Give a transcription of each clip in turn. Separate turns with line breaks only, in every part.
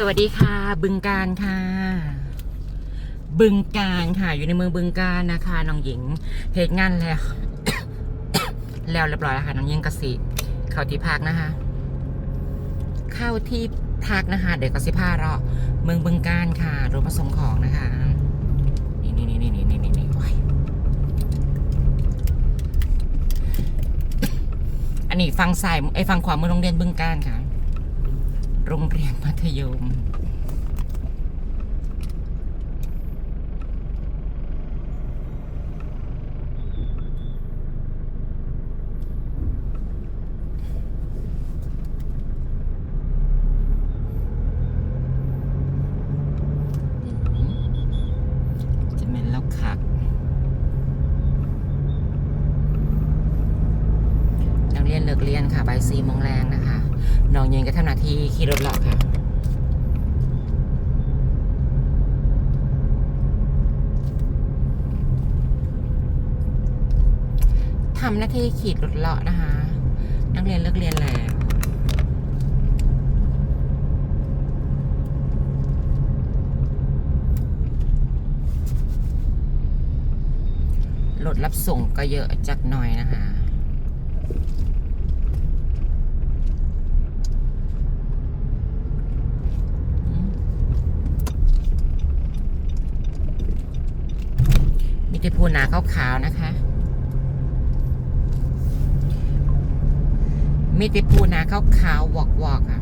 สวัสดีค่ะ บึงการค่ะ บึงการค่ะ อยู่ในเมืองบึงการนะคะน้องหญิงเหตุงานแล้ว แล้วเรียบร้อยแล้วค่ะน้องหญิงกสิเข้าที่พักนะคะ เข้าที่พักนะคะ เดี๋ยวกสิพาเราเมืองบึงการค่ะรถมาส่งของนะคะ นี่นี่นี่นี่นี่นี่นี่โอ้ยอันนี้ฟังซ้ายไอ้ฟังขวามือโรงเรียนบึงการค่ะ โรงเรียนมัธยม จะเป็นแล้วคักนักเรียนเลิกเรียนค่ะบ่ายสี่โมงแรงนะคะ น้องเยิงก็ทำหน้าที่ขี่รถเลาะค่ะทำหน้าที่ขี่รถเลาะนะคะ นักเรียนเลิกเรียนแล้วรถรับส่งก็เยอะจักหน่อยนะคะ ที่พูนาขาวๆนะคะ มีต่พูนาขาวๆวอกๆอะ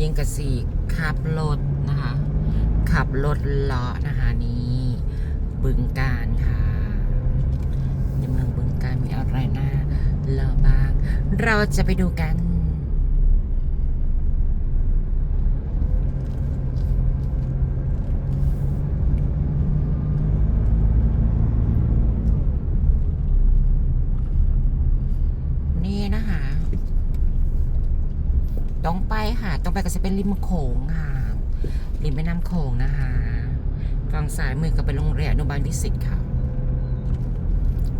ยิงกระสีขับรถนะคะ ขับรถเลาะนะคะนี่บึงการค่ะในเมืองบึงการมีอะไรน่าเลาะบ้าง เราจะไปดูกันนี่นะคะ ต้องไปค่ะ ต้องไปก็จะเป็นริมโขงค่ะ ริมแม่น้ำโขงนะคะฝั่งซ้ายมือก็เป็นโรงเรียนอนุบาลวิสิตค่ะ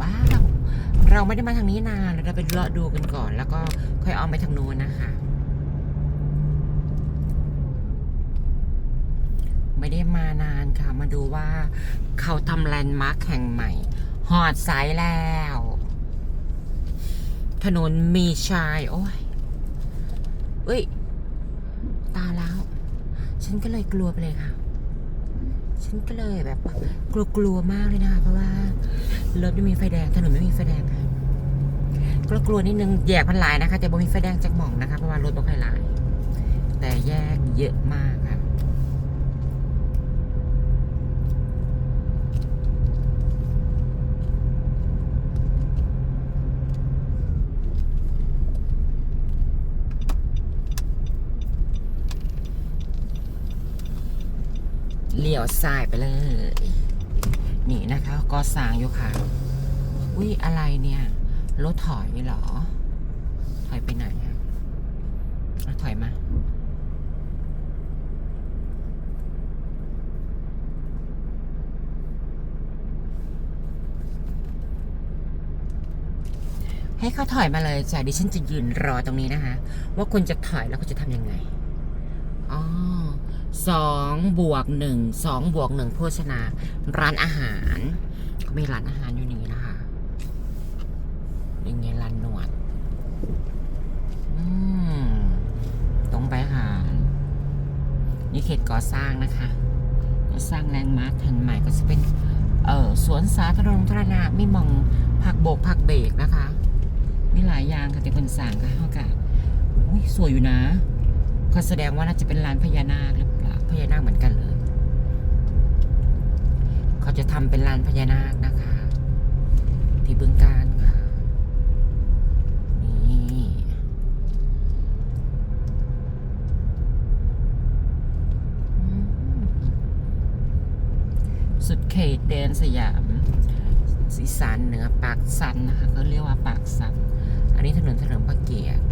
ว้าว เราไม่ได้มาทางนี้นานเราไปเลาะดูกันก่อน แล้วก็ค่อยเอาไปทางโน้นนะคะ ไม่ได้มานานค่ะ มาดูว่าเขาทำแลนด์มาร์คแห่งใหม่ หอดสายแล้ว ถนนมีชาย โอ้ย เอ้ย ตาแล้ว ฉันก็เลยกลัวไปเลยค่ะ ฉันก็เลยแบบกลัวกลัวๆมากเลยนะคะเพราะว่ารถไม่มีไฟแดงถนนไม่มีไฟแดงค่ะกลัวกลัวๆนิดนึงแยกพันหลายนะคะแต่บ่มีไฟแดงจากหม่องนะคะเพราะว่ารถบ่ค่อยหลาย แต่แยกเยอะมากค่ะ เลี้ยวซ้ายไปเลย นี่นะคะก็สร้างอยู่ค่ะ อุ้ยอะไรเนี่ย รถถอยเหรอ ถอยไปไหนอะอะถอยมาให้เขาถอยมาเลยจ้ะดิฉันจะยืนรอตรงนี้นะคะ ว่าคุณจะถอยแล้วคุณจะทำยังไง อ๋อ สองบวกหนึ่งสองบวกหนึ่งโภชนา ร้านอาหารเขามีร้านอาหารอยู่นี่นะคะยังไงร้านนวดตรงไปค่ะนี่เขตก่อสร้างนะคะก่อสร้างแลนด์มาร์คแห่งใหม่ก็จะเป็น เออสวนสาธารณะนะมีมองผักโบกผักเบรกนะคะ มีหลายอย่างค่ะที่เป็นสร้างก็เท่ากับสวยอยู่นะก็แสดงว่าน่าจะเป็นร้านพญานาคหรือ พญานาคเหมือนกันเลย เขาจะทำเป็นลานพญานาคนะคะ ที่บึงการค่ะนี่สุดเขตแดนสยามสีสันเหนือปากสันนะคะก็เรียกว่าปากสัน อันนี้ถนนเฉลิมพระเกียรติ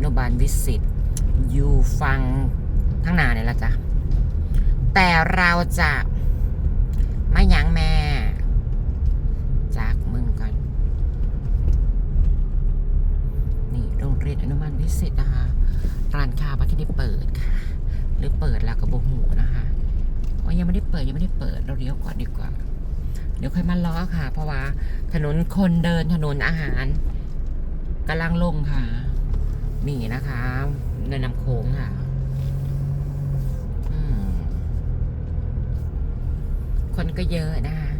อนุบาลวิสิตอยู่ฟังข้งนาเนี่ยละจ้ะ แต่เราจะไม่ยั้งแม่ จากมึงก่อน นี่โรงเรียนอนุบาลวิสิตนะคะ ร้านค้าว่าที่ได้เปิดค่ะ หรือเปิดแล้วก็บหูนะคะว่ายังไม่ได้เปิดยังไม่ได้เปิดเราเลี้ยวก่อนดีกว่า เดี๋ยวค่อยมาล้อค่ะ เพราะว่าถนนคนเดินถนนอาหารกำลังลงค่ะ นี่นะคะในนำโค้งค่ะคนก็เยอะนะคะ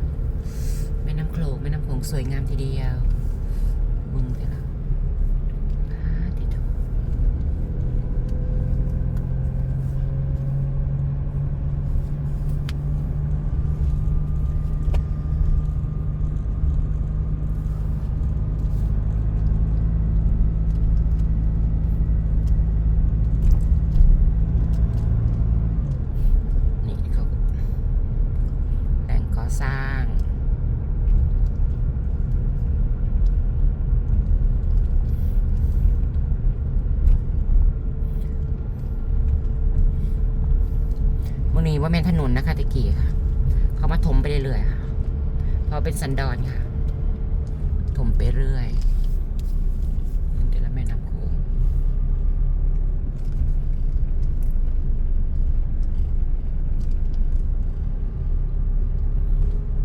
แม่น้ำโขงแม่น้ำโขงสวยงามทีเดียวมึงเดี๋ยวละพาติโถนี่เขาแหล่งก่อสร้าง วั นี้ว่าแม่นถนนนะคะตะกี้ค่ะ เขามาถมไปเรื่อยๆค่ะเพราเป็นสันดอนค่ะ ถมไปเรื่อยเดี๋ยวแล้วแม่น้ำโขง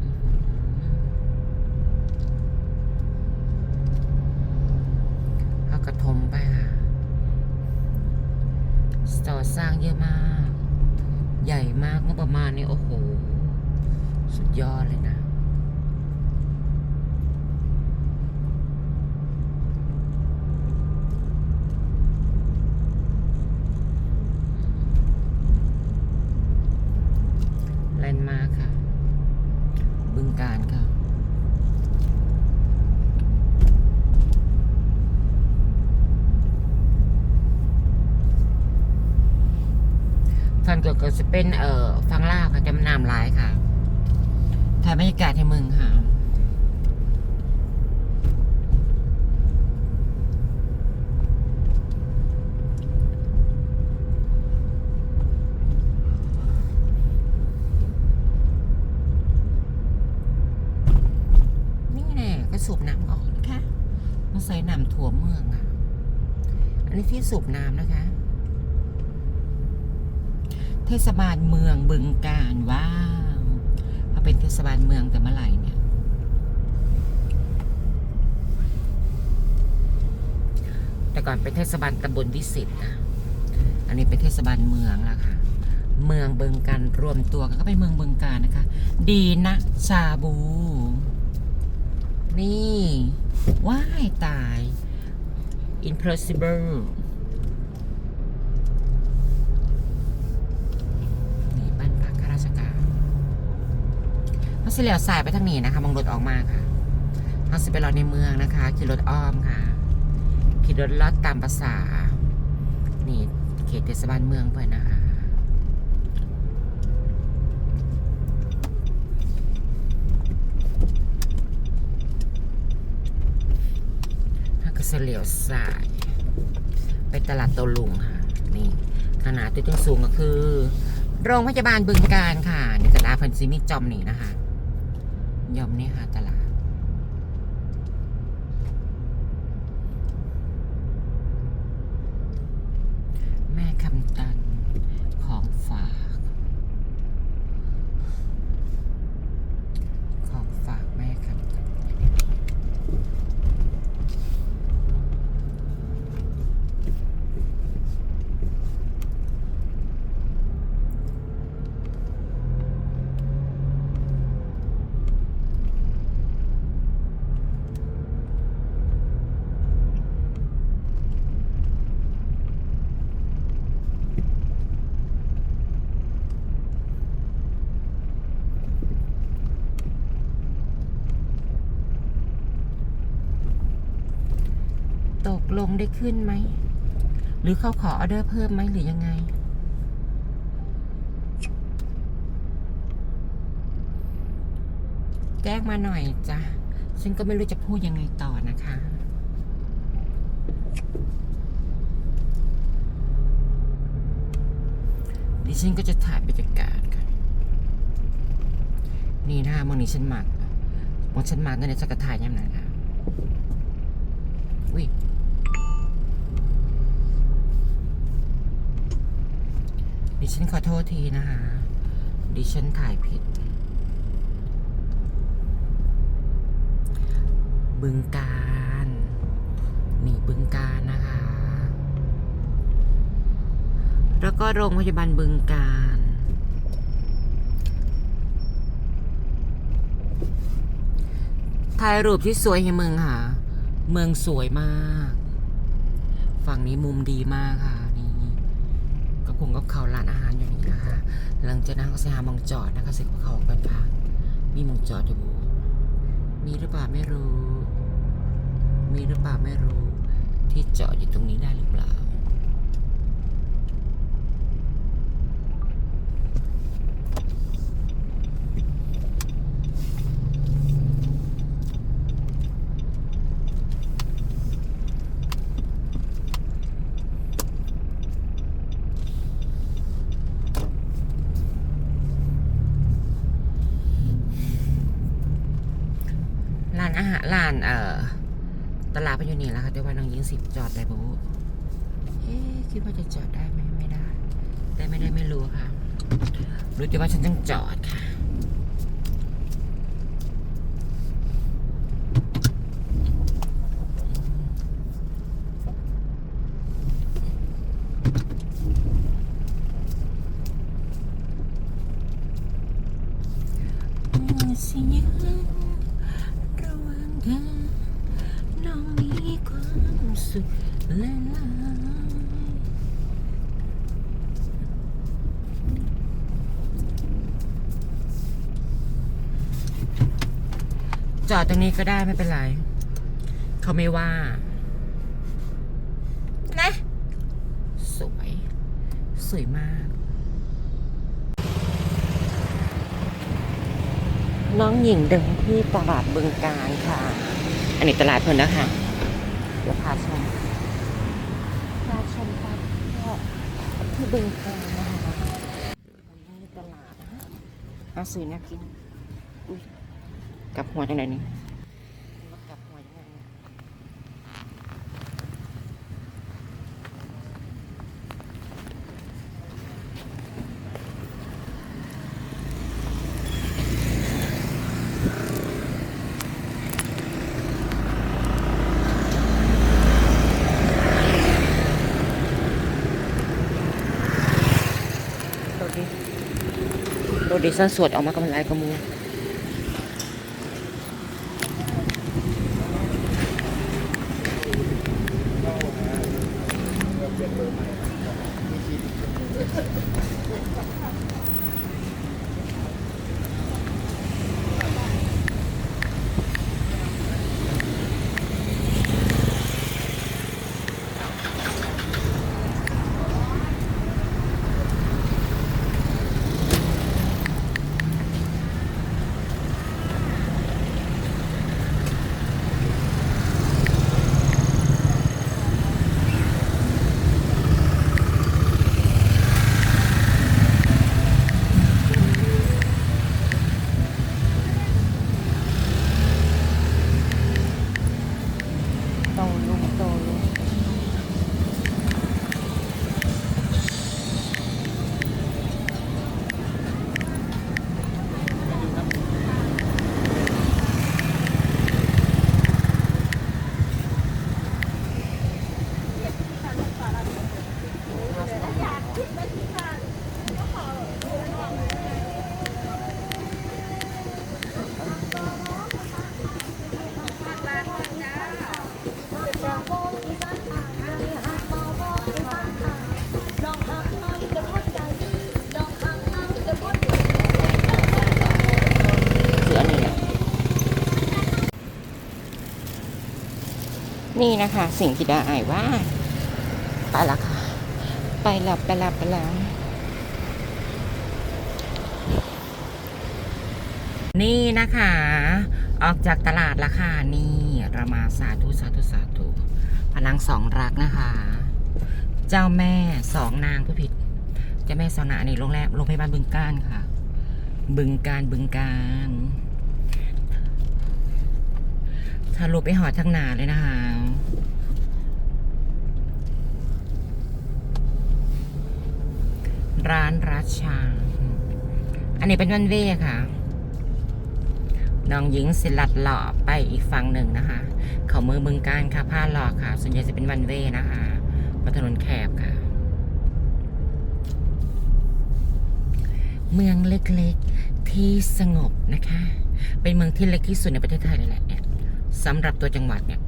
อื้อหือเขากระทมไปค่ะต่อสร้างเยอะมาก ใหญ่มากงบประมาณนี่โอ้โห สุดยอดเลยนะ แลนด์มาร์คค่ะ บึงการค่ะ ฟัง เกิดก็จะเป็นเอ่อฟังลาวค่ะจำนำหลายค่ะถ่ายบรรยากาศให้มึงค่ะนี่แน่ก็สูบน้ำออกนะคะมาใส่น้ำถั่วเมืองอะ อันนี้ที่สูบน้ำนะคะ เทศบาลเมืองบึงการว้าวมาเป็นเทศบาลเมืองแต่เมื่อไหร่เนี่ย แต่ก่อนเป็นเทศบาลตำบลวิสิตนะอันนี้เป็นเทศบาลเมืองแล้วค่ะ เมืองบึงการรวมตัวกันก็เป็นเมืองบึงการนะคะ ดีนะชาบู นี่ ว้ายตาย impossible นี่บ้านพักข้าราชการเขา สิเหลียวสายไปทางนี้นะคะมองรถออกมาค่ะเขาสิไปรอในเมืองนะคะขี่รถอ้อมค่ะขี่รถลอดตามภาษา นี่เขตเทศบาลเมืองเพื่อนนะคะถ้าก็เหลียวสาย ไปตลาดโตลุงค่ะ นี่ขนาดตัวที่สูงก็คือ โรงพยาบาลบึงการค่ะ นี่ตลาดเพันซิมิจอมนี่นะคะ ยอมเนี่ยค่ะตลาด แม่คำตันของฝาก ของฝากแม่คำตัน ตกลงได้ขึ้นไหม หรือเขาขอออเดอร์เพิ่มไหมหรือยังไง แจ้งมาหน่อยจ้ะฉันก็ไม่รู้จะพูดยังไงต่อนะคะดิฉันก็จะถ่ายบรรยากาศค่ะนี่นะคะมองนี้ฉันหมักมองฉันหมักนั่นเนี่ยจะกระถ่ายยังไงคะอุ้ย ดิฉันขอโทษทีนะคะ ดิฉันถ่ายผิด บึงการนี่บึงการนะคะ แล้วก็โรงพยาบาลบึงการถ่ายรูปที่สวยให้เมืองค่ะ เมืองสวยมาก ฝั่งนี้มุมดีมากค่ะ งกับเขาร้านอาหารอยู่นี่นะคะ หลังจากนั้นก็จะหามองจอดนะคะเสร็จก็เขากันค่ะ มีมองจอดอยู่ มีหรือเปล่าไม่รู้ มีหรือเปล่าไม่รู้ ที่จอดอยู่ตรงนี้ได้หรือเปล่า ร้านอาหารร้า นเอ่อตลาดพอยู่นี่แล้วค่ะแต่ว่าน้องยิงสิบจอดได้บุเอ๊คิดว่าจะจอดได้ไหมไม่ได้ ได้ไม่ได้ไม่รู้ค่ะ รู้แต่ว่าฉันต้องจอดค่ะ เสียงระหว่างทางน้องมีความสุขและลายจ อดตรงนี้ก็ได้ไม่เป็นไร เขาไม่ว่า นะ สวย สวยมาก น้องหญิงเดินที่ตลาดบึงการค่ะ อันนี้ตลาดเพิ่นแล้วค่ะเดี๋ยวพาชมพาชมตามที่บึงการนะคะนี่ตลาดนะอาซื้อน่ากิน กลับหัวจังไหนนี่กลับหัวยังไงเนี่ยโดดิโดดิสันสวดออกมากำไรกระมู นี่นะคะ สิ่งที่ได้อานว่าไปละค่ะ ไปแล้วไปแล้วไปแล้วนี่นะคะ ออกจากตลาดละค่ะ นี่รามาสาธุสาธุสาธุพลังสองรักนะคะ เจ้าแม่สองนางผู้ผิด เจ้าแม่สองนางนนี้โรงแรมโรงพยาบาลบึงการค่ะ บึงการบึงการ ทะลุไปหอดทั้งนาเลยนะคะร้านราชา อันนี้เป็นวันเว่ค่ะ น้องหญิงสิลัดหล่อไปอีกฝั่งหนึ่งนะคะ เขาเมืองบึงการค่ะผ้าหล่อค่ะ ส่วนใหญ่จะเป็นวันเว่นะคะบนถนนแคบค่ะ เมืองเล็กๆที่สงบนะคะ เป็นเมืองที่เล็กที่สุดในประเทศไทยเลยแหละ สำหรับตัวจังหวัดเนี่ย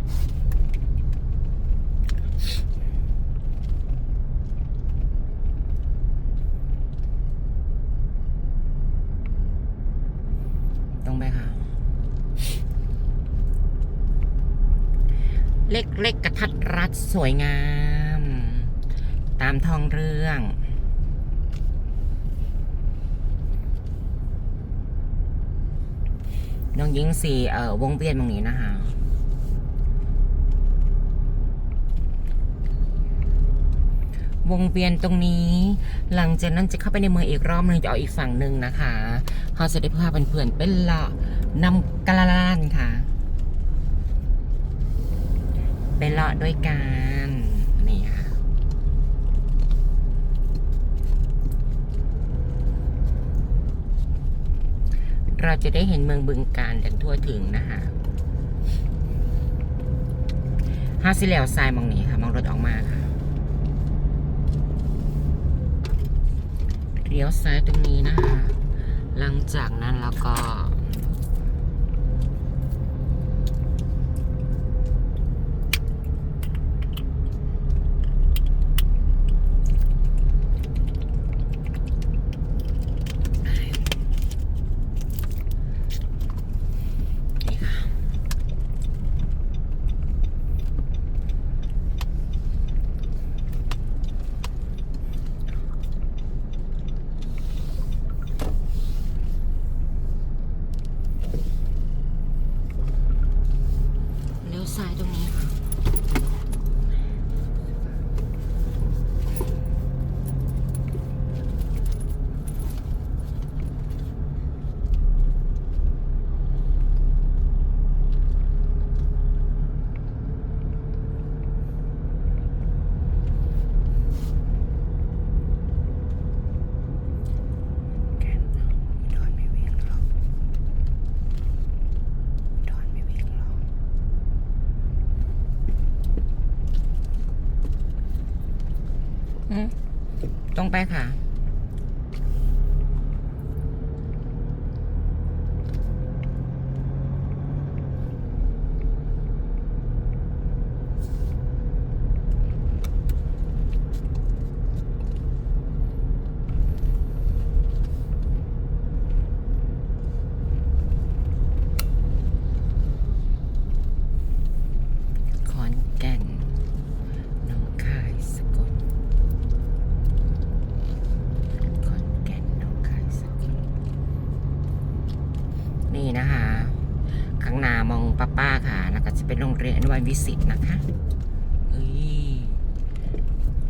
ตรงไปค่ะ เล็กๆกระทัดรัดสวยงาม ตามทองเรื่อง น้องยิงสีเอ่อวงเวียนตรงนี้นะคะวงเวียนตรงนี้ หลังจากนั้นจะเข้าไปในเมืองอีกรอบหนึ่งจะเอาอีกฝั่งหนึ่งนะคะเขาจะได้พาเพื่อนๆเป็นละนำกะลานค่ะไปเลาะด้วยกันค่ะ เราจะได้เห็นเมืองบึงการอย่างทั่วถึงนะคะห้าสิเหลวทรายมองนี้ค่ะมองรถออกมาค่ะเลี้ยวซ้ายตรงนี้นะคะ หลังจากนั้นแล้วก็ นี่ค่ะ เลี้ยวซ้ายตรงนี้ค่ะ แกนดอนไม่วิ่งหรอกดอนไม่วิ่งหรอก อืมตร งไปค่ะ ขอนแก่นหน้องคายสกล ขอนแก่นหน้องคายสกลนี่นะคะ ข้างหน้ามองป้าป้าๆค่ะ แล้วก็จะ เป็นโรงเรียนอนวิสิตนะคะเอ้ย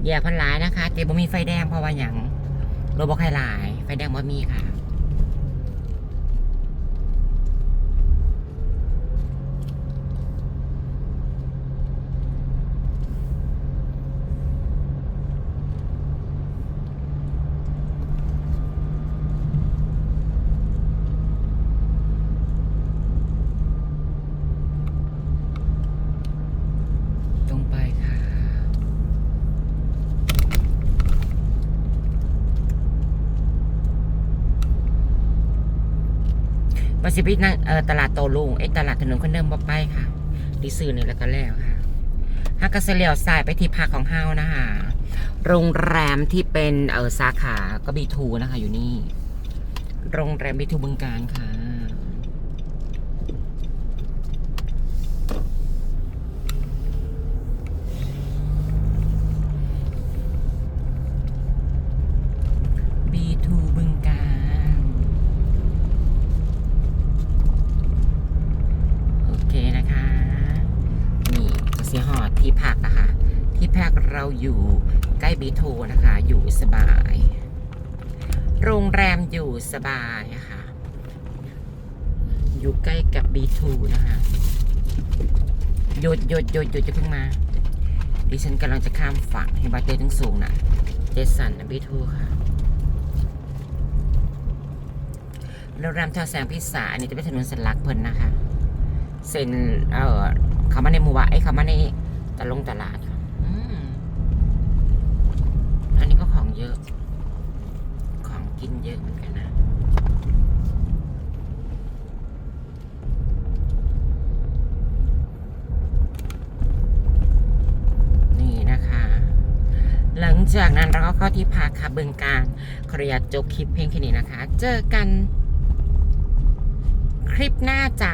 อย่พันหลายนะคะเจ๊บ่มีไฟแดงเพราะว่าอย่างรถบ่ให้หลาย ไฟแดงบ่มีค่ะ ตรงไปค่ะ ปัสิบินั่งเออตลาดโตลุงไอ้ตลาดถนนคนเดิมบ่ไปค่ะดิซื้อนี่แล้วก็แล้วค่ะฮักกะเสเลียวสายไปที่พักของเฮานะคะโรงแรมที่เป็นเออสาขาก็บีทูนะคะอยู่นี่ โรงแรมบีทูบึงการค่ะ น อยูู่นะคะ อยู่สบาย โรงแรมอยู่สบายค่ะ อยู่ใกล้กับบีทูนะคะ หยุดหยุดหยุดหยุดจะเพิ่งมา ดิฉันกำลังจะข้ามฝั่งให้บัตเตอร์ทั้งสูงนะเจสันนะบีทูค่ะโรงแรมทอแสงพิสาอันนี้จะเป็นถนนสัญลักเพิ่นนะคะ เซ็นเอ่อเขามาในหมู่บ้านไอ้เขามาในตะลงตลาดค่ะอืมอันนี้ก็ของเยอะ ของกินเยอะเหมือนกันนะ นี่นะคะ หลัง จากนั้นเราก็เข้าที่พักค่ะบึงการขออนุญาตจบคลิปเพียงแค่นี้นะคะ เจอกันคลิปหน้าจ้า